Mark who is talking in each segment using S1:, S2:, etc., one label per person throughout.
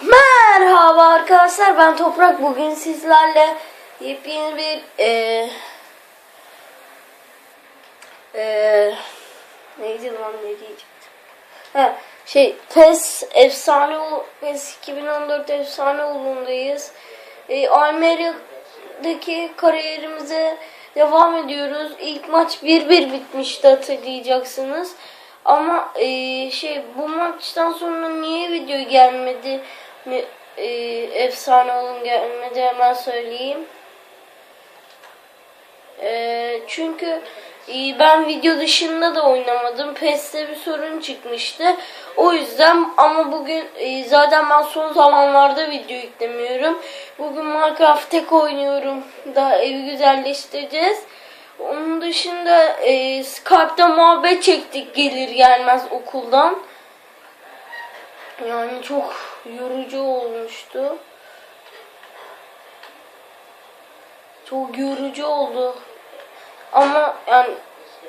S1: Merhaba arkadaşlar ben Toprak. Bugün sizlerle yepyeni bir eee eee neydi lan ne diyecektim? Ha, şey PES efsane PES 2014 efsane olundayız e, Almeria'daki kariyerimize devam ediyoruz. İlk maç 1-1 bitmişti hatırlayacaksınız ama e, şey bu maçtan sonra niye video gelmedi e, efsane olun gelmedi hemen söyleyeyim. E, çünkü e, ben video dışında da oynamadım. PES'te bir sorun çıkmıştı. O yüzden ama bugün e, zaten ben son zamanlarda video yüklemiyorum. Bugün Minecraft tek oynuyorum. Daha evi güzelleştireceğiz. Onun dışında e, Skype'da muhabbet çektik gelir gelmez okuldan. Yani çok yorucu olmuştu. Çok yorucu oldu. Ama yani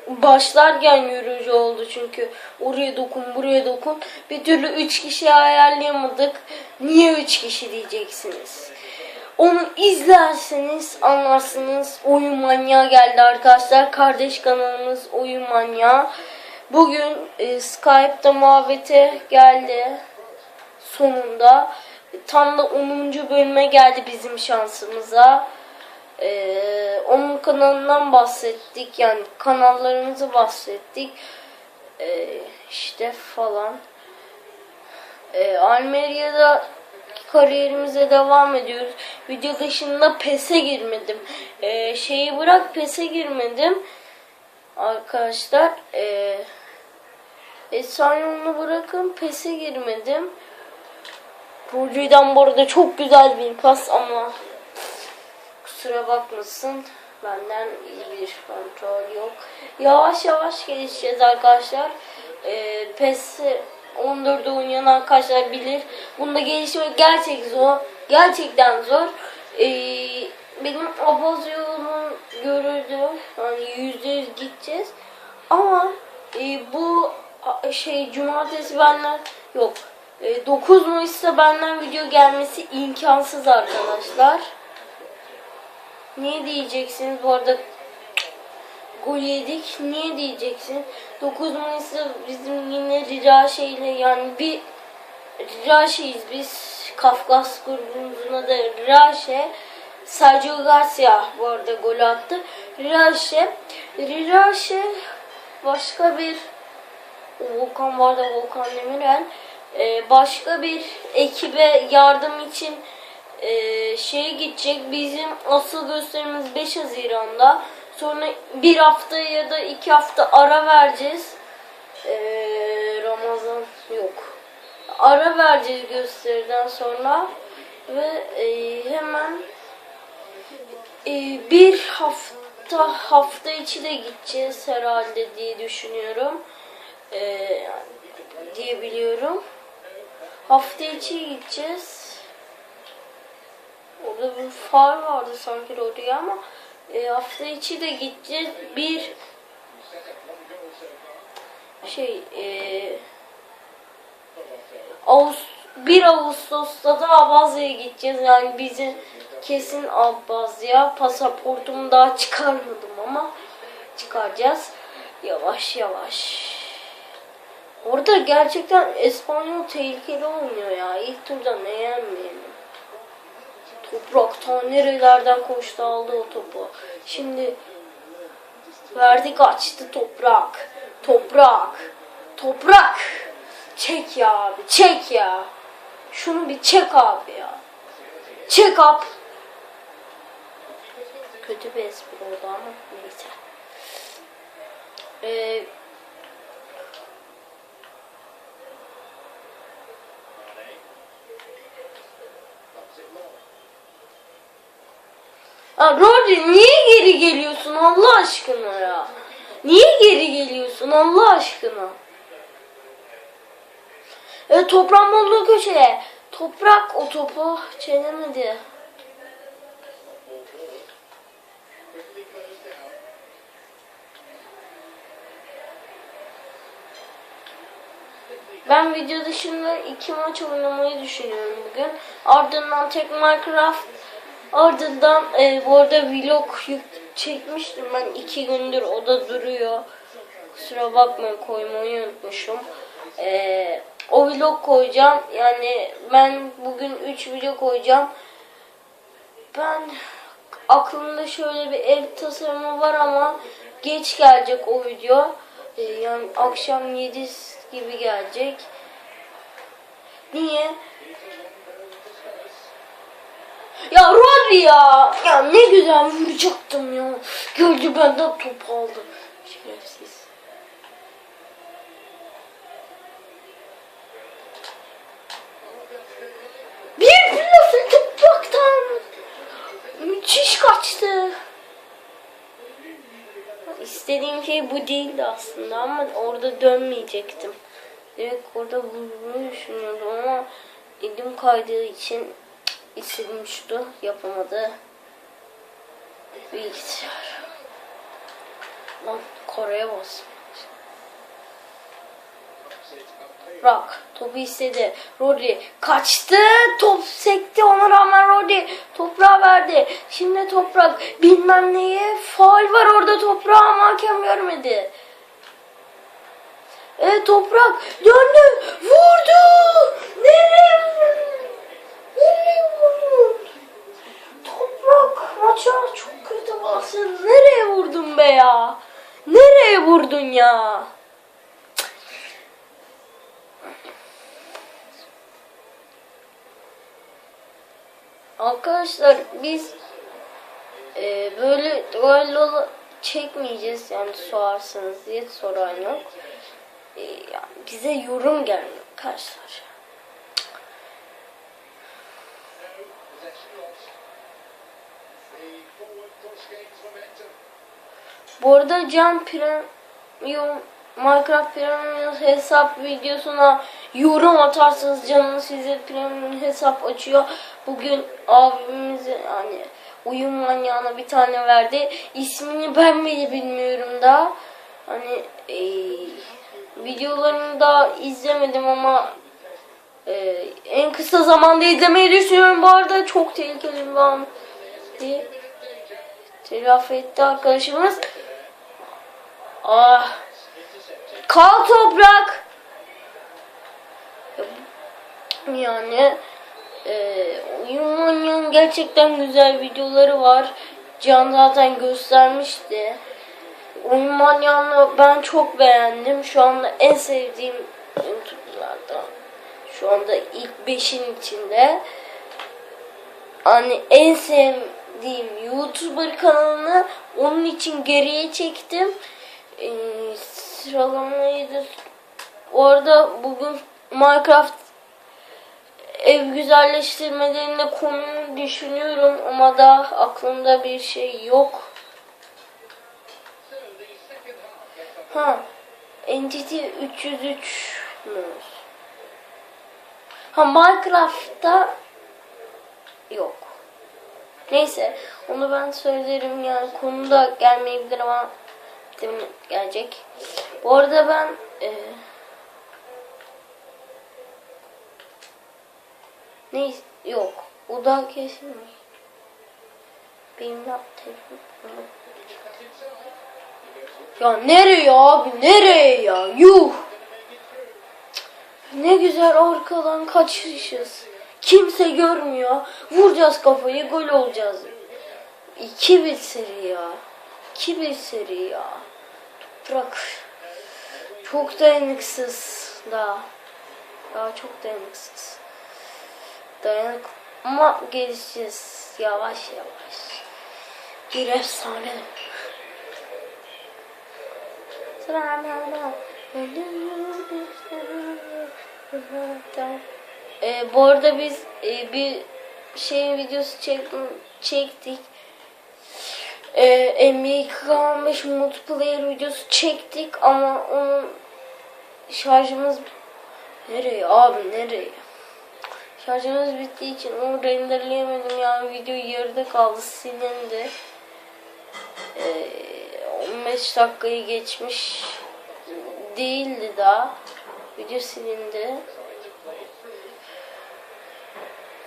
S1: başlarken yorucu oldu çünkü oraya dokun buraya dokun bir türlü üç kişi ayarlayamadık. Niye üç kişi diyeceksiniz. Onu izlerseniz anlarsınız. Oyun manyağı geldi arkadaşlar. Kardeş kanalımız Oyun Manyağı. Bugün e, Skype'da muhabbete geldi. Sonunda. Tam da 10. bölüme geldi bizim şansımıza. Ee, onun kanalından bahsettik. Yani kanallarımızı bahsettik. Ee, işte falan. Ee, Almeria'da kariyerimize devam ediyoruz. Video dışında PES'e girmedim. Ee, şeyi bırak PES'e girmedim. Arkadaşlar ee, Efsane yolunu bırakın PES'e girmedim. Rodri'den bu arada çok güzel bir pas ama kusura bakmasın. Benden iyi bir kontrol yok. Yavaş yavaş gelişeceğiz arkadaşlar. Ee, PES 14'de oynayan arkadaşlar bilir. Bunda gelişmek gerçek zor. Gerçekten zor. Ee, benim abaz yolum görüldü. Yani yüzde yüz gideceğiz. Ama e, bu şey cumartesi benden yok. E, 9 Mayıs'ta benden video gelmesi imkansız arkadaşlar. Niye diyeceksiniz bu arada gol yedik. Niye diyeceksin? 9 Mayıs'ta bizim yine Riraşe ile yani bir Riraşe'yiz biz. Kafkas grubumuzun adı Riraşe. Sergio Garcia bu arada gol attı. Riraşe. Riraşe başka bir Volkan var da Volkan Demirel. Ee, başka bir ekibe yardım için e, şeye gidecek. Bizim asıl gösterimiz 5 Haziran'da. Sonra bir hafta ya da iki hafta ara vereceğiz. Ee, Ramazan yok. Ara vereceğiz gösteriden sonra ve e, hemen e, bir hafta hafta içi de gideceğiz herhalde diye düşünüyorum. E, yani. Hafta içi gideceğiz. Orada bir far vardı sanki oraya ama e, hafta içi de gideceğiz. Bir şey e, Ağustos 1 Ağustos'ta da Abazya'ya gideceğiz. Yani bizi kesin Abazya. Pasaportumu daha çıkarmadım ama çıkaracağız. Yavaş yavaş. Orada gerçekten İspanyol tehlikeli oynuyor ya. İlk turda ne yenmeyelim. Ta nerelerden koştu aldı o topu. Şimdi verdik açtı toprak. Toprak. Toprak. Çek ya abi çek ya. Şunu bir çek abi ya. Çek up. Kötü bir espri oldu ama neyse. Ee, Rodri niye geri geliyorsun Allah aşkına ya? Niye geri geliyorsun Allah aşkına? E, toprağın bulduğu köşeye. Toprak o topu çeviremedi. Ben video dışında iki maç oynamayı düşünüyorum bu bugün. Ardından tek Minecraft. Ardından e, bu arada vlog çekmiştim ben iki gündür o da duruyor. Kusura bakmayın koymayı unutmuşum. E, o vlog koyacağım. Yani ben bugün 3 video koyacağım. Ben aklımda şöyle bir ev tasarımı var ama geç gelecek o video. Ee, yani akşam 7 gibi gelecek. Niye? Ya Rodri ya. Ya ne güzel vuracaktım ya. Gördü benden top aldı. Şerefsiz. Bir plasın topraktan. Müthiş kaçtı. İstediğim şey bu değildi aslında ama orada dönmeyecektim. Direkt orada vurmayı düşünüyordum ama elim kaydığı için şutu yapamadı. Bilgisayar. Lan Kore'ye bas. Rock topu istedi. Rodri kaçtı. Top sekti. Ona rağmen Rodri toprağa verdi. Şimdi toprak bilmem neye faul var orada toprağa ama hakem görmedi. E toprak döndü. Vurdu. Nereye vurdu? Nereye vurdu? Toprak maça çok kötü basın. Nereye vurdun be ya? Nereye vurdun ya? Arkadaşlar biz e, böyle duello çekmeyeceğiz yani sorarsanız diye soran yok. E, yani bize yorum gelmiyor arkadaşlar. Bu arada Can Premium Minecraft Premium hesap videosuna yorum atarsanız canını size Premium hesap açıyor. Bugün abimiz yani uyum manyağına bir tane verdi. İsmini ben bile bilmiyorum da. Hani e, videolarını da izlemedim ama e, en kısa zamanda izlemeyi düşünüyorum. Bu arada çok tehlikeli bir an. Telafi etti arkadaşımız. Ah. Kal toprak. Yani e, oyun gerçekten güzel videoları var. Can zaten göstermişti. Oyun manyağını ben çok beğendim. Şu anda en sevdiğim YouTuber'lardan. Şu anda ilk 5'in içinde. Hani en sevdiğim YouTuber kanalını onun için geriye çektim. Sıralamayı da orada bugün Minecraft ev güzelleştirmelerinde konuyu düşünüyorum ama da aklımda bir şey yok. Ha, Entity 303 mü? Ha Minecraft'ta yok. Neyse onu ben söylerim yani konuda gelmeyebilir ama demin gelecek. Bu arada ben e, ne yok. O da kesin mi? Benim yaptığım. Ya nereye abi nereye ya yuh. Ne güzel arkadan kaçışız. Kimse görmüyor. Vuracağız kafayı gol olacağız. 2-1 seri ya. 2-1 seri ya. Toprak. Çok dayanıksız daha. Daha çok dayanıksız. Dayanık ama gelişeceğiz. Yavaş yavaş. Bir efsane. Ee, bu arada biz e, bir şey videosu çek, çektik. NBA 15 multiplayer videosu çektik ama onun şarjımız nereye abi nereye? Şarjımız bittiği için onu renderleyemedim yani video yarıda kaldı silindi. Ee, 15 dakikayı geçmiş değildi daha. Video silindi.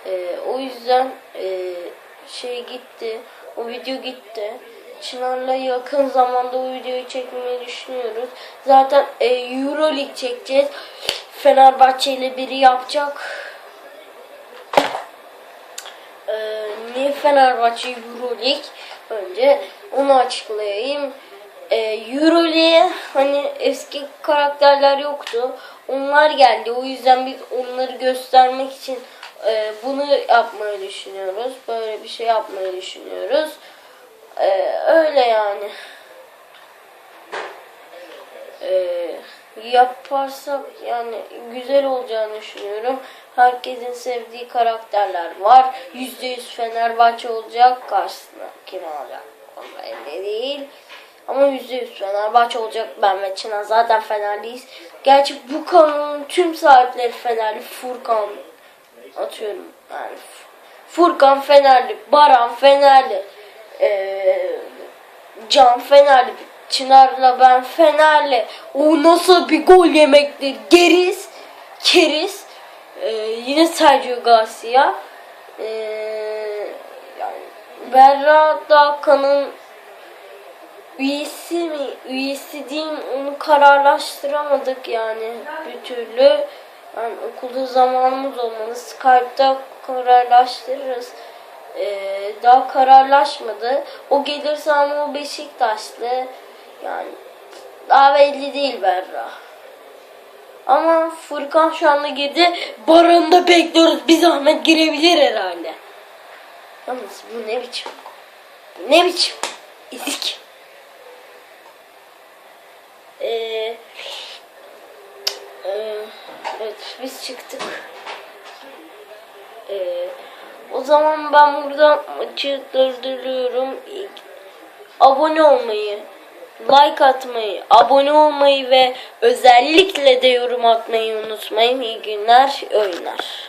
S1: Ee, o yüzden e, şey gitti. O video gitti. Çınar'la yakın zamanda o videoyu çekmeyi düşünüyoruz. Zaten e, Euroleague çekeceğiz. Fenerbahçe ile biri yapacak. Ee, niye Fenerbahçe Euroleague? Önce onu açıklayayım. Ee, Euroleague'e hani eski karakterler yoktu. Onlar geldi. O yüzden biz onları göstermek için e, bunu yapmayı düşünüyoruz. Böyle bir şey yapmayı düşünüyoruz. Ee, öyle yani. Ee, yaparsak yani güzel olacağını düşünüyorum. Herkesin sevdiği karakterler var. %100 Fenerbahçe olacak. Karşısına kim olacak? O belli değil. Ama %100 Fenerbahçe olacak. Ben ve Çınar zaten Fenerliyiz. Gerçi bu kanalın tüm sahipleri Fenerli. Furkan atıyorum. Yani Furkan Fenerli, Baran Fenerli, ee, Can Fenerli, Çınar'la ben Fenerli. O nasıl bir gol yemektir? Geriz, keriz. Ee, yine Sergio Garcia. Ee, yani Berra Dakan'ın üyesi mi, üyesi değil mi onu kararlaştıramadık yani bir türlü. Yani okulda zamanımız olmalı. Skype'da kararlaştırırız. Ee, daha kararlaşmadı. O gelirse ama o Beşiktaşlı. Yani daha belli değil Berra. Ama Furkan şu anda girdi. Baran'da bekliyoruz. Bir zahmet girebilir herhalde. Yalnız bu ne biçim? Bu ne biçim? İzik. Ee, e, evet biz çıktık. Ee, o zaman ben burada maçı durduruyorum. Abone olmayı, like atmayı, abone olmayı ve özellikle de yorum atmayı unutmayın. İyi günler, oyunlar.